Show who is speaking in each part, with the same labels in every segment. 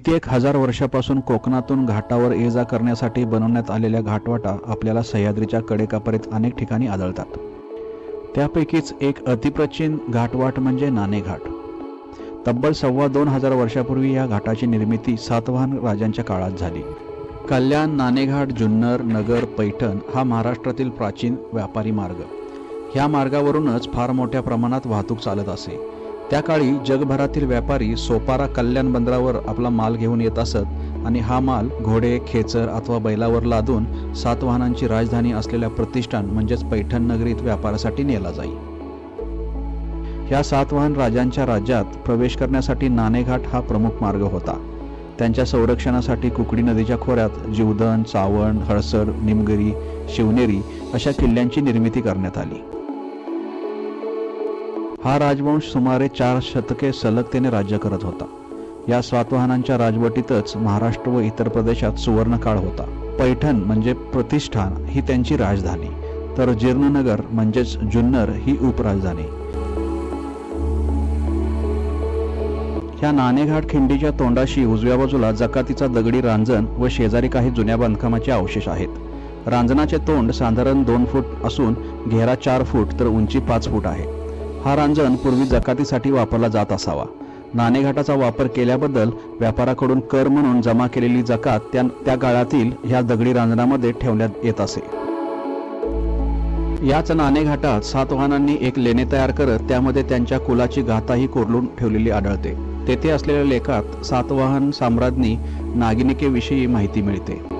Speaker 1: कित्येक हजार वर्षापासून कोकणातून घाटावर ये जा करण्यासाठी बनवण्यात आलेल्या घाटवाटा आपल्याला सह्याद्रीच्या कडेकापरीत अनेक ठिकाणी आढळतात त्यापैकीच एक अतिप्राचीन घाटवाट म्हणजे नाणेघाट तब्बल सव्वा दोन हजार वर्षापूर्वी या घाटाची निर्मिती सातवाहन राजांच्या काळात झाली. कल्याण नाणेघाट जुन्नर नगर पैठण हा महाराष्ट्रातील प्राचीन व्यापारी मार्ग. ह्या मार्गावरूनच फार मोठ्या प्रमाणात वाहतूक चालत असे. त्या काळी जगभरातील व्यापारी सोपारा कल्याण बंदरावर आपला माल घेऊन येत असत आणि हा माल घोडे खेचर अथवा बैलावर लादून सातवाहनांची राजधानी असलेल्या प्रतिष्ठान म्हणजेच पैठण नगरीत व्यापारासाठी नेला जाई. ह्या सातवाहन राजांच्या राज्यात प्रवेश करण्यासाठी नाणेघाट हा प्रमुख मार्ग होता. त्यांच्या संरक्षणासाठी कुकडी नदीच्या खोऱ्यात जीवदन चावण हळसर निमगिरी शिवनेरी अशा किल्ल्यांची निर्मिती करण्यात आली. हा राजवंश सुमारे चार शतके सलगतेने राज्य करत होता. या सातवाहनांच्या राजवटीतच महाराष्ट्र व इतर प्रदेशात सुवर्णकाळ होता. पैठण म्हणजे प्रतिष्ठान ही त्यांची राजधानी. तर जीर्णनगर म्हणजेच जुन्नर ही उपराजधानी. ह्या नाणेघाट खिंडीच्या तोंडाशी उजव्या बाजूला जकातीचा दगडी रांजण व शेजारी काही जुन्या बांधकामाचे अवशेष आहेत. रांजणाचे तोंड साधारण दोन फूट असून घेरा चार फूट तर उंची पाच फूट आहे. हा रांजण पूर्वी जकातीसाठी वापरला जात असावा. नाणेघाटाचा वापर केल्याबद्दल व्यापाराकडून कर म्हणून जमा केलेली जकात त्या त्या काळातील ह्या दगडी रांजणामध्ये ठेवण्यात येत असे. याच नाणेघाटात सातवाहनांनी एक लेणे तयार करत त्यामध्ये त्यांच्या कुलाची गाथाही कोरलून ठेवलेली आढळते. तेथे असलेल्या लेखात सातवाहन साम्राज्ञी नागिनिकेविषयी माहिती मिळते.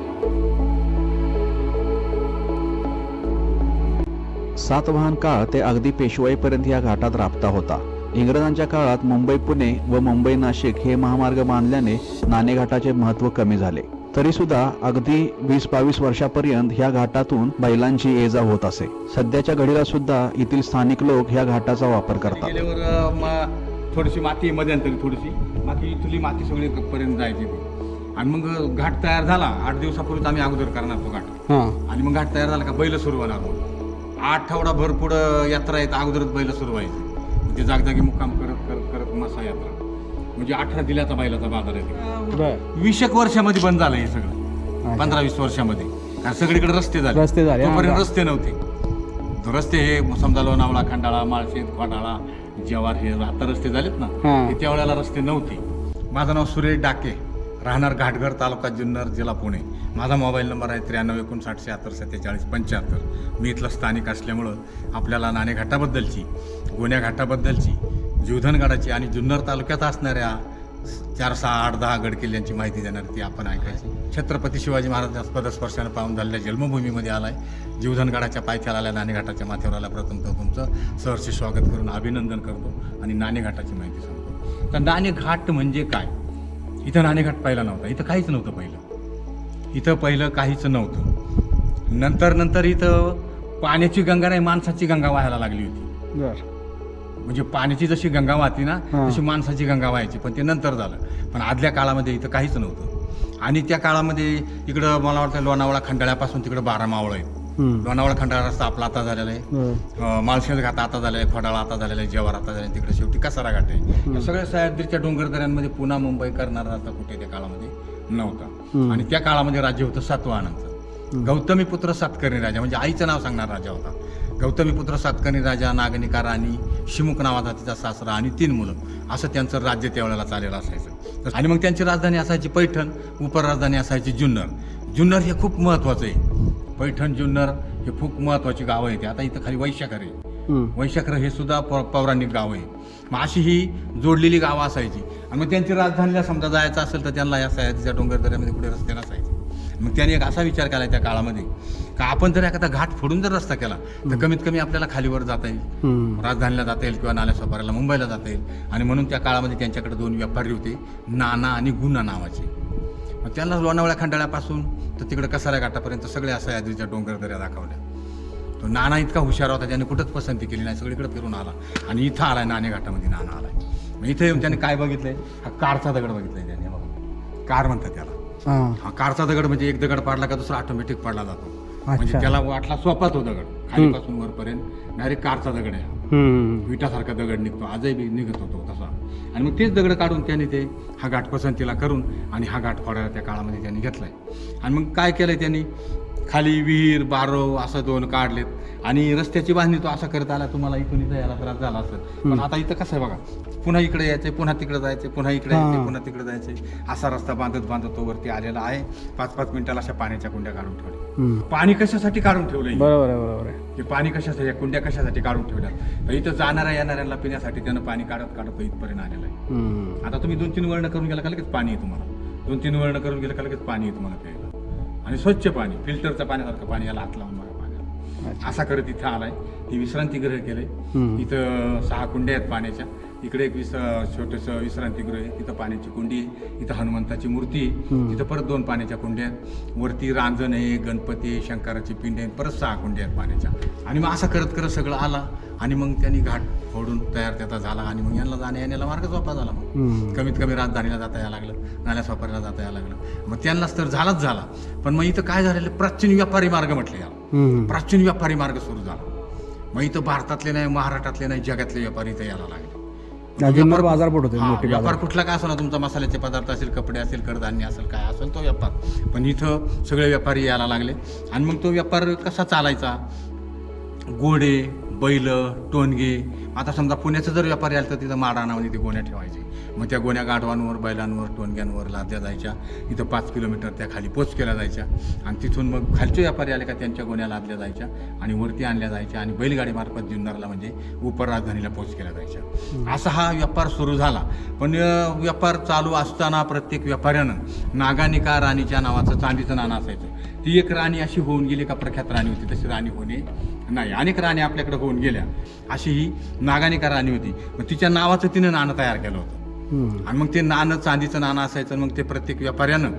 Speaker 1: सातवाहन काळ ते अगदी पेशवाईपर्यंत या घाटात राबता होता. इंग्रजांच्या काळात मुंबई पुणे व मुंबई नाशिक हे महामार्ग बांधल्याने नाणेघाटाचे महत्त्व कमी झाले. तरी सुद्धा अगदी वीस बावीस वर्षापर्यंत ह्या घाटातून बैलांची ये जा होत असे. सध्याच्या घडीला सुद्धा येथील स्थानिक लोक ह्या घाटाचा वापर करतात.
Speaker 2: थोडीशी माती मध्यंतरी थोडीशी. बाकी इथली माती सगळी पर्यंत जायची आणि मग घाट तयार झाला. आठ दिवसापूर्वीच आम्ही अगोदर करणार तो घाट. आणि मग घाट तयार झाला का बैल सुरू होणार. मग आठवडा भर पुढं यात्रा येत अगोदरच बैल सुरू व्हायची. मग ते जागजागी मुक्काम करत करत करत मसा यात्रा. म्हणजे अठरा जिल्ह्याचा बैलाचा बाजार आहे वीस एक वर्षामध्ये बंद झालं हे सगळं. पंधरा वीस वर्षामध्ये. कारण सगळीकडे रस्ते झाले.
Speaker 3: रस्ते झाले,
Speaker 2: तोपर्यंत. रस्ते नव्हते. रस्ते हे समजा लोणावळा खंडाळा माळशेत खोडाळा जव्हार हे आता रस्ते झालेत ना. त्यावेळेला रस्ते नव्हते. माझं नाव सुरेश डाके. राहणार घाटघर तालुका जुन्नर जिल्हा पुणे. माझा मोबाईल नंबर आहे त्र्याण्णव एकोणसाठ शहात्तर सत्तेचाळीस पंच्याहत्तर. मी इथलं स्थानिक असल्यामुळं आपल्याला नाणेघाटाबद्दलची गोण्या घाटाबद्दलची जीवधनगडाची आणि जुन्नर तालुक्यात असणाऱ्या चार सहा आठ दहा गड किल्ल्यांची माहिती देणार ती आपण ऐकायची. छत्रपती शिवाजी महाराजांच्या पदस्पर्शानं पाहून झालेल्या जन्मभूमीमध्ये आलाय. जीवधनगडाच्या पायथ्याला आल्या नाणेघाटाच्या माथ्यावर आल्या. प्रथम तो तुमचं सहर्ष स्वागत करून अभिनंदन करतो आणि नाणेघाटाची माहिती सांगतो. तर नाणेघाट म्हणजे काय? इथं नाणेघाट पहिला नव्हता. इथं काहीच नव्हतं पहिलं. इथं पहिलं काहीच नव्हतं. नंतर नंतर इथं पाण्याची गंगा नाही माणसाची गंगा व्हायला लागली होती. म्हणजे पाण्याची जशी गंगा वाहती ना. तशी माणसाची गंगा व्हायची. पण ते नंतर झालं. पण आदल्या काळामध्ये इथं काहीच नव्हतं. आणि त्या काळामध्ये इकडं मला वाटतं लोणावळा खंडाळ्यापासून तिकडं बारा मावळ आहेत लोणावळा खंडाळा रस्ता आपला आता झालेला आहे. अं, माळशेज घाट आता झालेला आहे खोडाळा आता झालेला आहे जव्हार आता झालेला तिकडे शेवटी कसारा घाट आहे. सगळ्या सह्याद्रीच्या डोंगरदऱ्यांमध्ये पुन्हा मुंबई करणारा रस्ता कुठे त्या काळामध्ये नव्हता. आणि त्या काळामध्ये राज्य होतं सातवाहनांचं. गौतमी पुत्र सातकर्णी राजा म्हणजे आईचं नाव सांगणार राजा होता. गौतमी पुत्र सातकर्णी राजा नागनिका राणी शिमुक नावाचा तिचा सासरा आणि तीन मुलं. असं त्यांचं राज्य त्यावेळेला चालेलं असायचं. आणि मग त्यांची राजधानी असायची पैठण उपराजधानी असायची जुन्नर. जुन्नर हे खूप महत्त्वाचं आहे. पैठण जुन्नर हे खूप महत्त्वाची गावं आहेत. आता इथं खाली वैशाखर आहे. वैशाखर हे सुद्धा पौ पौराणिक गाव आहे. मग अशी ही जोडलेली गावं असायची. आणि मग त्यांची राजधानीला समजा जायचं असेल तर त्यांना या सह्याद्रीच्या डोंगर दऱ्यामध्ये कुठे रस्ते नसायचे. मग त्यांनी एक असा विचार केला त्या काळामध्ये का आपण जर एखादा घाट फोडून जर रस्ता केला तर कमीत कमी आपल्याला खालीवर जाता येईल. राजधानीला जाता येईल किंवा नाल्या सफाऱ्याला मुंबईला जाता येईल. आणि म्हणून त्या काळामध्ये त्यांच्याकडे दोन व्यापारी होते नाना आणि गुन्हा नावाचे. मग त्यांना लोणावळ्या खंडाळ्यापासून तर तिकडे कसाऱ्या घाटापर्यंत सगळ्या सह्याद्रीच्या डोंगर दऱ्या दाखवल्या. तो नाना इतका हुशार होता त्याने कुठंच पसंती केली नाही सगळीकडे फिरून आला. आणि इथं आलाय नाणे घाटामध्ये नाना आलाय. मग इथे येऊन त्याने काय बघितलंय? हा कारचा दगड बघितलाय त्याने बघा. कार म्हणतात त्याला. हा. कारचा दगड म्हणजे एक दगड पाडला का दुसरा ऑटोमॅटिक पाडला जातो. म्हणजे. त्याला वाटला सोपाच हो दगड खालीपासून वरपर्यंत डायरेक्ट कारचा दगड आहे.
Speaker 3: हम्म.
Speaker 2: विटासारखा दगड निघतो आजही बी निघत होतो तसा आणि मग तेच दगड काढून त्यांनी ते हा घाट पसंतीला करून आणि हा घाट फोडायला त्या काळामध्ये त्यांनी घेतलाय आणि मग काय केलंय त्यांनी खाली विहीर बारो असं दोन काढलेत. आणि रस्त्याची बांधणी तो असा करत आला तुम्हाला इथून इथं यायला त्रास झाला असेल. पण आता इथं कसं आहे बघा पुन्हा इकडे यायचे पुन्हा तिकडे जायचे पुन्हा इकडे यायचे. पुन्हा तिकडे जायचे. असा रस्ता बांधत बांधत तो वरती आलेला आहे. पाच पाच मिनिटाला अशा पाण्याच्या कुंड्या काढून ठेवल्या. पाणी कशासाठी काढून ठेवलंय?
Speaker 3: बरोबर आहे बरोबर
Speaker 2: ते पाणी कशासाठी या कुंड्या कशासाठी काढून ठेवल्या? तर इथं जाणाऱ्या येणाऱ्यांना पिण्यासाठी त्यानं पाणी काढत काढत इथपर्यंत आलेलं आहे. आता तुम्ही दोन तीन वर्ण करून गेला का लगेच पाणी आहे तुम्हाला? दोन तीन वर्ण करून गेलं का लगेच पाणी आहे तुम्हाला प्यायला? आणि स्वच्छ पाणी फिल्टरचं पाण्यासारखं पाणी याला हात लावून बघा पाण्याला. असा करत इथं आलाय ही विश्रांतीगृह केलंय
Speaker 3: हम्म.
Speaker 2: इथं सहा कुंड्या आहेत पाण्याच्या इकडे एक विस छोटंसं विश्रांतीगृह आहे. तिथं पाण्याची कुंडी आहे. इथं हनुमंताची मूर्ती आहे. तिथं परत दोन पाण्याच्या कुंड्या आहेत. वरती रांजण आहे गणपती आहे, शंकराची पिंड आहे. परत सहा कुंड्या आहेत पाण्याच्या. आणि मग असं करत करत सगळं आला. आणि मग त्यांनी घाट फोडून तयार त्याचा झाला. आणि मग यांना जाण्या येण्याला मार्ग सोपा झाला मग. कमीत कमी राजधानीला जाता यायला लागलं. नाल्या सापरायला जाता यायला लागलं. मग त्यांनाच तर झालाच झाला. पण मग इथं काय झालेलं? प्राचीन व्यापारी मार्ग म्हटले याला. प्राचीन व्यापारी मार्ग सुरू झाला. मग इथं भारतातले नाही महाराष्ट्रातले नाही जगातले व्यापारी इथं यायला लागले.
Speaker 3: जुन्नर बाजारपेठ होते
Speaker 2: हा,
Speaker 3: मोठी
Speaker 2: व्यापार
Speaker 3: बाजार
Speaker 2: कुठला काय असो ना तुमचा मसाल्याचे पदार्थ असेल कपडे असेल कडधान्य असेल काय असेल तो व्यापार. पण इथं सगळे व्यापारी यायला लागले. आणि मग तो व्यापार कसा चालायचा? गोडे बैल टोनगे. आता समजा पुण्याचं जर व्यापारी आलं तर तिथं माडाणामध्ये ते गोण्या ठेवायचे. मग त्या गोण्या गाढवांवर बैलांवर टोनग्यांवर लादल्या जायच्या. इथं पाच किलोमीटर त्या खाली पोच केल्या जायच्या. आणि तिथून मग खालचे व्यापारी आले का त्यांच्या गोण्या लादल्या जायच्या आणि वरती आणल्या जायच्या आणि बैलगाडीमार्फत जुन्नरला म्हणजे उपर राजधानीला पोच केल्या जायच्या. असा हा व्यापार सुरू झाला. पण व्यापार चालू असताना प्रत्येक व्यापाऱ्यानं नागानिका राणीच्या नावाचं चांदीचं नाणं असायचं. ती एक राणी अशी होऊन गेली का प्रख्यात राणी होती. तशी राणी होणे नाही अनेक राणी आपल्याकडे होऊन गेल्या. अशी ही नागानिका राणी होती. मग तिच्या नावाचं तिनं नाणं तयार केलं होतं. आणि मग ते नाणं चांदीचं नाणं असायचं मग ते प्रत्येक व्यापाऱ्यानं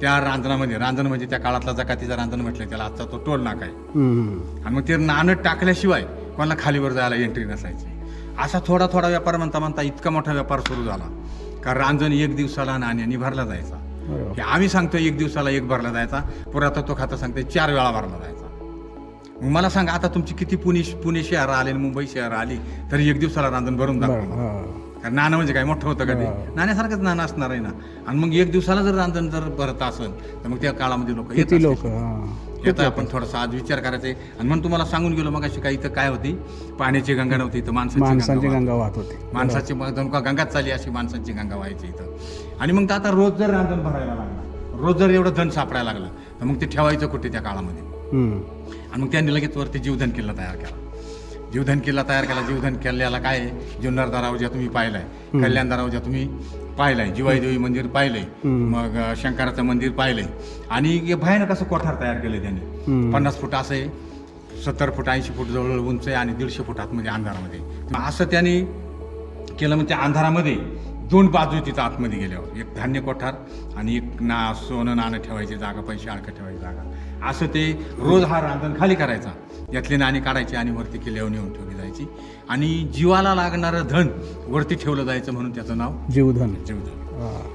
Speaker 2: त्या रांजणामध्ये रांजण म्हणजे त्या काळातला जकातीचा रांजण म्हटलं त्याला आजचा तो टोल नाका आहे. आणि मग ते नाणं टाकल्याशिवाय कोणाला खालीवर जायला एंट्री नसायची. असा थोडा थोडा व्यापार म्हणता म्हणता इतका मोठा व्यापार सुरू झाला. का रांजण एक दिवसाला नाण्याने भरला जायचा. आम्ही सांगतो एक दिवसाला एक भरला जायचा. पुरातत्व खातं सांगते चार वेळा भरला जायचा. मला सांगा आता तुमची किती पुणे पुणे शहर आले आणि मुंबई शहर आली तरी एक दिवसाला रांजण भरून
Speaker 3: हा.
Speaker 2: कारण नाणं म्हणजे काय मोठं होतं का ते. नाण्यासारखंच नाणं असणार आहे ना. आणि मग एक दिवसाला जर रांजण जर भरत असेल तर मग त्या काळामध्ये लोक
Speaker 3: किती लोक
Speaker 2: येतं आपण थोडासा आज विचार करायचा आहे आणि म्हणून तुम्हाला सांगून गेलो मग अशी काय इथं काय होती? पाण्याची गंगा नव्हती इथं माणसाची गंगा
Speaker 3: वाहत होती.
Speaker 2: माणसाची गंगाच चालली अशी माणसाची गंगा व्हायची इथं. आणि मग आता रोज जर रांजण भरायला लागला रोज जर एवढं धन सापडायला लागलं तर मग ते ठेवायचं कुठे त्या काळामध्ये. आणि मग त्यांनी लगेच वरती जीवधन किल्ला तयार केला. जीवधन किल्ला तयार केला. जीवधन किल्ल्याला काय जुन्नर दरावजा तुम्ही पाहिलाय. कल्याण दरावजा तुम्ही पाहिलाय. जिवाई देवी मंदिर पाहिलंय. मग शंकराचं मंदिर पाहिलंय. आणि भयानक असं कोठार तयार केलं त्यांनी. पन्नास फूट असं सत्तर फूट ऐंशी फूट जवळ उंच आहे आणि दीडशे फूट आतमध्ये अंधारामध्ये. असं त्यांनी केलं म्हणजे अंधारामध्ये. दोन बाजू तिथं आतमध्ये गेल्यावर. एक धान्य कोठार आणि एक ना सोनं नाणं ठेवायची जागा पैसे अडकं ठेवायची जागा. असं ते रोज हा रांधण खाली करायचा. यातली नाणी काढायची आणि वरती किल्ल्यावर नेऊन ठेवली जायची. आणि जीवाला लागणारं धन वरती ठेवलं जायचं म्हणून त्याचं नाव
Speaker 3: जीवधन.
Speaker 2: जीवधन.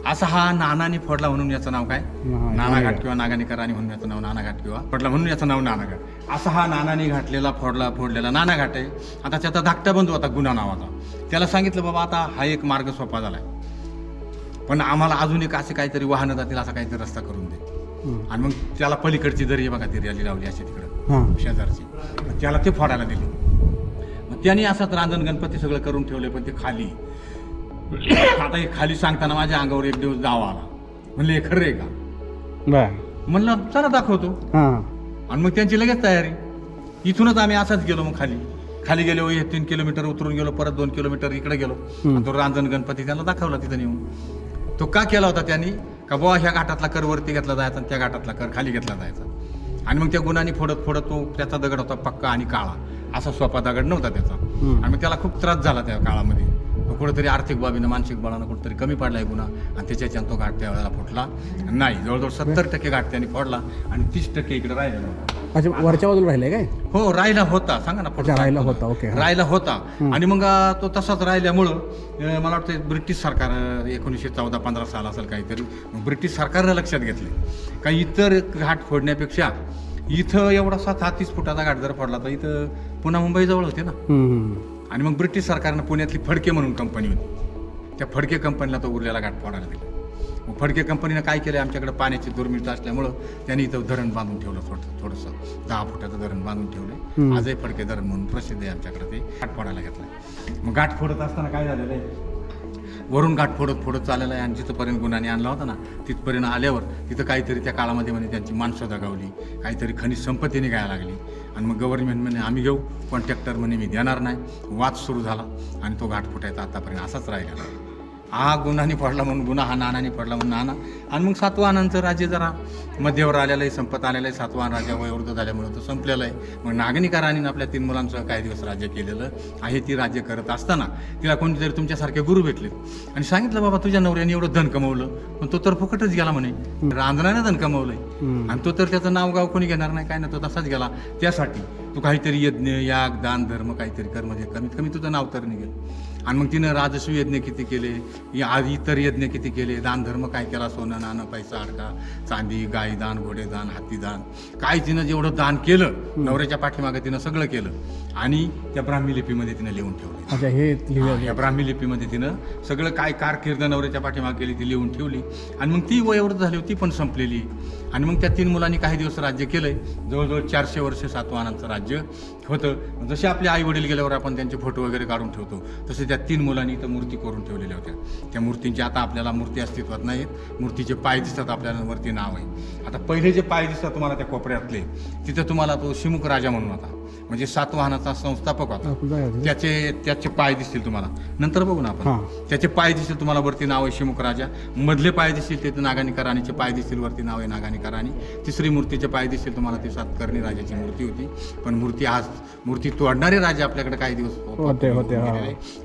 Speaker 2: असा हा नानानी फोडला म्हणून याचं नाव काय? नानाघाट. किंवा नागानिका राणी म्हणून याचं नाव नानाघाट किंवा फोडला म्हणून याचं नाव नानाघाट. असा हा नानानी घातलेला फोडला फोडलेला नानाघाट आहे. आता त्याचा धाकटा बंधू होता गुन्हा नावाचा. त्याला सांगितलं बाबा आता हा एक मार्ग सोपा झालाय. पण आम्हाला अजून एक असे काहीतरी वाहनं जातील असा काहीतरी रस्ता करून दे. आणि मग त्याला पलीकडची दरी आहे बघा ती रॅली लावली अशी तिकडं. शेजारची. मग त्याला ते फोडायला दिले. मग त्यांनी असंच रांजण गणपती सगळं करून ठेवले पण ते खाली. आता हे खाली सांगताना माझ्या अंगावर एक दिवस जावा आला. म्हणले हे खरं आहे का? म्हणलं चला दाखवतो. आणि मग त्यांची लगेच तयारी. इथूनच आम्ही असाच गेलो मग खाली. खाली गेलो हे तीन किलोमीटर उतरून गेलो परत दोन किलोमीटर इकडे गेलो. तो रांजण गणपती त्यांना दाखवला तिथं नेऊन. तो का केला होता त्यांनी? का बुवा ह्या घाटातला कर वरती घेतला जायचा आणि त्या घाटातला कर खाली घेतला जायचा. आणि मग त्या गुणांनी फोडत फोडत तो त्याचा दगड होता पक्का आणि काळा. असा सोपा दगड नव्हता त्याचा. आणि मग त्याला खूप त्रास झाला त्या काळामध्ये. तो कुठेतरी आर्थिक बाबीनं मानसिक बळानं कुठेतरी कमी पडलाय गुन्हा आणि त्याच्याच्यानं तो घाट त्यावेळेला फुटला. नाही जवळजवळ सत्तर टक्के घाट त्याने फोडला आणि तीस टक्के इकडे राहिलेला होता.
Speaker 3: अच्छा वरच्या बाजूला राहिलंय काय?
Speaker 2: हो राहिला होता. सांगा ना
Speaker 3: अच्छा, राहिला होता, ओके, हा.
Speaker 2: राहिला होता. आणि मग अं, तो तसाच राहिल्यामुळं अं, मला वाटतं ब्रिटिश सरकार अं, एकोणीसशे चौदा पंधरा साल असेल काहीतरी मग ब्रिटिश सरकारनं लक्षात घेतले. का इतर घाट फोडण्यापेक्षा इथं एवढासा हा तीस फुटाचा घाट जर पडला तर इथं पुन्हा मुंबई जवळ होते ना.
Speaker 3: हम्म.
Speaker 2: आणि मग ब्रिटिश सरकारनं पुण्यातली फडके म्हणून कंपनी होती. त्या फडके कंपनीला तो उरलेला घाट फोडायला दिला मग फडके कंपनीनं काय केलं? आमच्याकडे पाण्याची दुर्मिळता असल्यामुळं त्यांनी इथं धरण बांधून ठेवलं थोडं थोडंसं. दहा फुटाचं धरण बांधून ठेवलं. आजही फडके धरण म्हणून प्रसिद्ध आहे आमच्याकडे ते. घाट फोडायला घेतलं. मग घाट फोडत असताना काय झालेलं आहे? वरून घाट फोडत फोडत चाललेला आहे आणि जिथंपर्यंत गुन्हाने आणला होता ना तिथपर्यंत आल्यावर तिथं काहीतरी त्या काळामध्ये म्हणे त्यांची माणसं दगावली काहीतरी खनिज संपत्ती निघायला लागली. आणि मग गव्हर्नमेंट म्हणे आम्ही घेऊ कॉन्ट्रॅक्टर म्हणे मी देणार नाही. वाद सुरू झाला आणि तो घाट फुटायचा आतापर्यंत असाच राहिलेला हा गुन्हाने पडला म्हणून गुन्हा हा नानाने पडला म्हणून नाना. आणि मग सातवाहनांचं राज्य जरा मध्यवर आलेलं आहे संपत आलेलं आहे. सातवाहन राजा वयोवृद्ध झाल्यामुळे तो संपलेला आहे. मग नागनिका राणीनं आपल्या तीन मुलांसह काही दिवस राज्य केलेलं आहे. ती राज्य करत असताना तिला कोणतीतरी तुमच्यासारखे गुरु भेटले. आणि सांगितलं बाबा तुझ्या नवऱ्याने एवढं धन कमवलं पण तो तर फुकटच गेला म्हणे. रांजणाने धन कमवलंय. आणि तो तर त्याचं नाव गाव कोणी घेणार नाही काय ना तो तसाच गेला. त्यासाठी तू काहीतरी यज्ञ याग दान धर्म काहीतरी कर म्हणजे कमीत कमी तुझं नाव तर निघेल. आणि मग तिनं राजस्व यज्ञ किती केले? इतर यज्ञ किती केले? दान धर्म काय केला? सोनं नाणं पैसा अडका चांदी गाय दान घोडे दान हाती दान. काय तिनं जेवढं दान केलं नवऱ्याच्या पाठीमागे तिनं सगळं केलं. आणि त्या ब्राह्मी लिपीमध्ये तिनं लिहून ठेवलं.
Speaker 3: अच्छा हे लिहिलं.
Speaker 2: या ब्राह्मी लिपीमध्ये तिनं सगळं काय कारकीर्द नवऱ्याच्या पाठीमागे केली ती लिहून ठेवली. आणि मग ती वयोवृद्ध झाली होती पण संपलेली. आणि मग त्या तीन मुलांनी काही दिवस राज्य केलंय. जवळजवळ चारशे वर्ष सातवाहनांचं राज्य होतं. जसे आपले आई वडील गेल्यावर आपण त्यांचे फोटो वगैरे काढून ठेवतो तसे त्या तीन मुलांनी इथं मूर्ती करून ठेवलेल्या होत्या. त्या मूर्तींची आता आपल्याला मूर्ती अस्तित्वात नाहीत. मूर्तीचे पाय दिसतात आपल्याला वरती नाव आहे. आता पहिले जे पाय दिसतात तुम्हाला त्या कोपऱ्यातले तिथं तुम्हाला तो शिमुख राजा म्हणून होता. म्हणजे सातवाहनाचा संस्थापक होता. त्याचे त्याचे पाय दिसतील तुम्हाला. नंतर बघू ना आपण. त्याचे पाय दिसतील तुम्हाला वरती नाव आहे शिमुख राजा. मधले पाय दिसतील ते नागानिका राणीचे पाय दिसतील वरती नाव आहे नागानिका राणी. तिसरी मूर्तीचे पाय दिसतील तुम्हाला ती सातकर्णी राजाची मूर्ती होती. पण मूर्ती आज मूर्ती तोडणारे राजे आपल्याकडे काही दिवस
Speaker 3: होते, होते.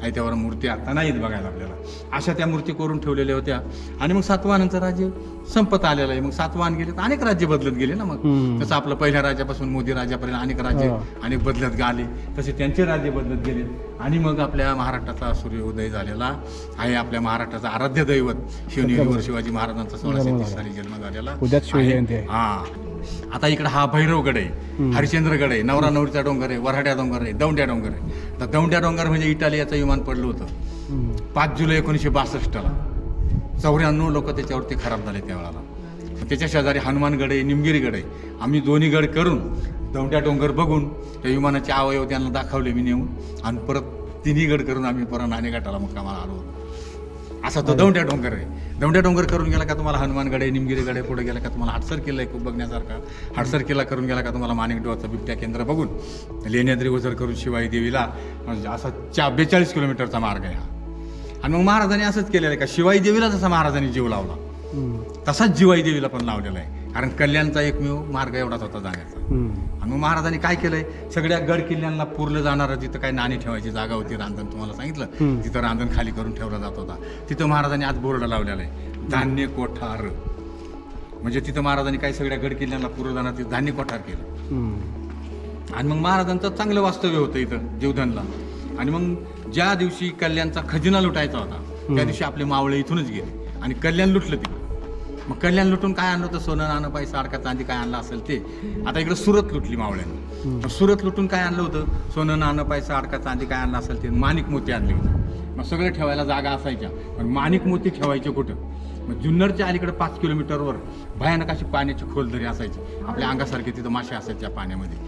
Speaker 2: आणि त्यावर मूर्ती आता नाहीत बघायला आपल्याला. अशा त्या मूर्ती करून ठेवलेल्या होत्या. आणि मग सातवाहनांचं राज्य संपत आलेलं आहे. मग सातवाहन गेले तर अनेक राज्य बदलत गेले ना मग. तसं आपलं पहिल्या राज्यापासून मोदी राज्यापर्यंत अनेक राज्य
Speaker 3: हा.
Speaker 2: अनेक बदलत आले तसे त्यांचे राज्य बदलत गेले. आणि मग आपल्या महाराष्ट्राचा सूर्योदय झालेला आहे. आपल्या महाराष्ट्राचा आराध्य दैवत शिवनेरीवर शिवाजी महाराजांचा सोळाशे तीस साली जन्म झालेला. हा. आता इकडे हा भैरवगड आहे हरिश्चंद्रगड आहे नवरा नवरीचा डोंगर आहे वऱ्हाड्या डोंगर आहे दौंड्या डोंगर आहे. तर दौंड्या डोंगर म्हणजे इटालियाचं विमान पडलं होतं. पाच जुलै एकोणीसशे बासष्टला. चौऱ्याण्णव लोक त्याच्यावरती खराब झाले त्यावेळेला. त्याच्या शेजारी हनुमानगड आहे निमगिरी गड आहे. आम्ही दोन्ही गड करून दौंड्या डोंगर बघून त्या विमानाचे अवयव त्यांना दाखवले मी नेऊन. आणि परत तिन्ही गड करून आम्ही परत नाणेघाटाला मुक्कामाला आलो असा तो दौंड्या डोंगर आहे. दौंड्या डोंगर करून गेला का तुम्हाला हनुमानगड आहे निमगिरी गड आहे पुढे गेला का तुम्हाला हडसर किल्ला आहे खूप बघण्यासारखा. हडसर किल्ला करून गेला का तुम्हाला माणिकडोहाचं बिबट्या केंद्र बघून. लेण्याद्री ओझर करून शिवाई देवीला. म्हणजे असा चा बेचाळीस किलोमीटरचा मार्ग आहे हा. आणि मग महाराजांनी असंच केलेलं आहे का? शिवाई देवीला जसा महाराजांनी जीव लावला. तसाच जिवाई देवीला पण लावलेला आहे. कारण कल्याणचा एकमेव मार्ग एवढाच होता जाण्याचा. आणि मग महाराजांनी काय केलंय? सगळ्या गड किल्ल्यांना पुरलं जाणारं जिथं काय नाणी ठेवायची जागा होती रांधण तुम्हाला सांगितलं. तिथं रांधण खाली करून ठेवला जात होता. तिथं महाराजांनी आज बोर्ड लावलेला आहे. धान्य कोठार. म्हणजे तिथं महाराजांनी काय सगळ्या गड किल्ल्यांना पुरलं जाणार तिथं धान्य कोठार केलं. आणि मग महाराजांचं चांगलं वास्तव्य होतं इथं जीवधनला. आणि मग ज्या दिवशी कल्याणचा खजिना लुटायचा होता त्या दिवशी आपले मावळे इथूनच गेले. आणि कल्याण लुटलं तिथं. मग कल्याण लुटून काय आणलं होतं? सोनं नाणं पैसा अडका चांदी काय आणलं असेल ते? आता इकडे सुरत लुटली मावळ्यानं. मग सुरत लुटून काय आणलं होतं? सोनं नाणं पैसा अडका चांदी काय आणलं असेल ते? माणिक मोती आणले होते. मग सगळं ठेवायला जागा असायच्या. पण माणिक मोती ठेवायचे कुठं? मग जुन्नरच्या अलीकडे पाच किलोमीटरवर भयानक अशी पाण्याची खोलदरी असायची. आपल्या अंगासारखे तिथं मासे असायच्या पाण्यामध्ये.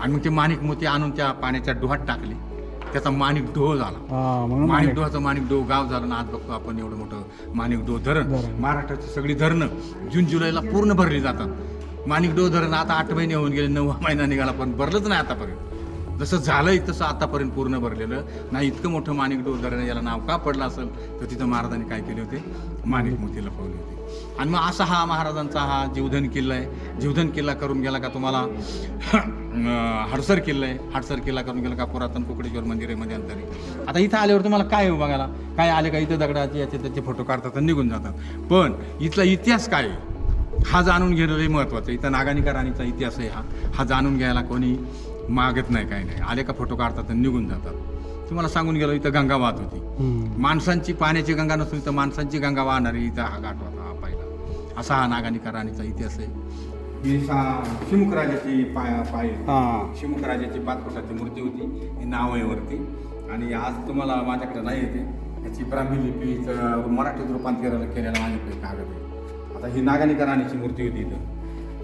Speaker 2: आणि मग ते माणिक मोती आणून त्या पाण्याच्या डोहात टाकले. त्याचा माणिक डोह झाला.
Speaker 3: हा म्हणून
Speaker 2: माणिक. डोहाचं माणिक डोह गाव झालं ना आज बघतो आपण एवढं मोठं माणिक डोह धरण.
Speaker 3: धरण.
Speaker 2: महाराष्ट्राची सगळी धरणं जून जुलैला पूर्ण भरली जातात. माणिक डोह धरण आता आठ महिने होऊन गेले नववा महिना निघाला पण भरलंच नाही आतापर्यंत. जसं झालंय तसं आतापर्यंत पूर्ण भरलेलं. नाही इतकं मोठं माणिक डोह धरण याला नाव का पडलं असेल? तर तिथं महाराजांनी काय केले होते? माणिक मोती लपवले होते. आणि मग असा हा महाराजांचा हा जीवधन किल्ला आहे. जीवधन किल्ला करून गेला का तुम्हाला? हडसर किल्ला आहे. हडसर किल्ला करून गेला का पुरातन कुकडेश्वर मंदिर आहे मध्यंतरी आता इथं आल्यावर तुम्हाला काय आहे बघायला? काय आले का इथं दगडाचे याचे त्याचे फोटो काढतात आणि निघून जातात. पण इथला इतिहास काय आहे? हा जाणून घेणं लई महत्त्वाचं. इथं नागानिका राणीचा इतिहास आहे हा. हा जाणून घ्यायला कोणी मागत नाही काही नाही. आले का फोटो काढतात आणि निघून जातात. तुम्हाला सांगून गेलो इथं गंगा वाहत होती. माणसांची पाण्याची गंगा नसून तर माणसांची गंगा वाहणारी इथं हा घाट होता. हा असा हा नागानिका राणीचा इतिहास आहे. ही सा शिमुखराजाची पाय पाय
Speaker 3: हां.
Speaker 2: शिमुखराजाची पाच फुटाची मूर्ती होती. ही नाव आहे वरती. आणि आज तुम्हाला माझ्याकडे नाही येते. याची ब्राह्मी लिपीचं मराठीत रूपांतर केलेलं माझ्याकडे कागद आहे. आता ही नागानिका राणीची मूर्ती होती इथं.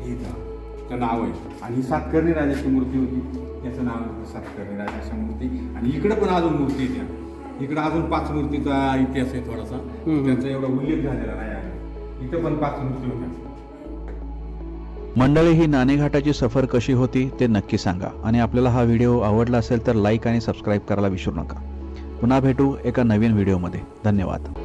Speaker 2: ही इथं. तिचं नाव आहे. आणि ही सातकर्णी राजाची मूर्ती होती. याचं नाव होतं सातकर्णी राजाची मूर्ती. आणि इकडं पण अजून मूर्ती आहे त्या इकडं अजून पाच मूर्तीचा इतिहास आहे थोडासा. त्यांचा एवढा उल्लेख झालेला नाही. इथं पण पाच मूर्ती होत्या
Speaker 1: मंडळी ही नाणेघाटाची सफर कशी होती ते नक्की सांगा. आणि आपल्याला हा व्हिडिओ आवडला असेल तर लाईक आणि सबस्क्राईब करायला विसरू नका. पुन्हा भेटू एका नवीन व्हिडिओमध्ये. धन्यवाद.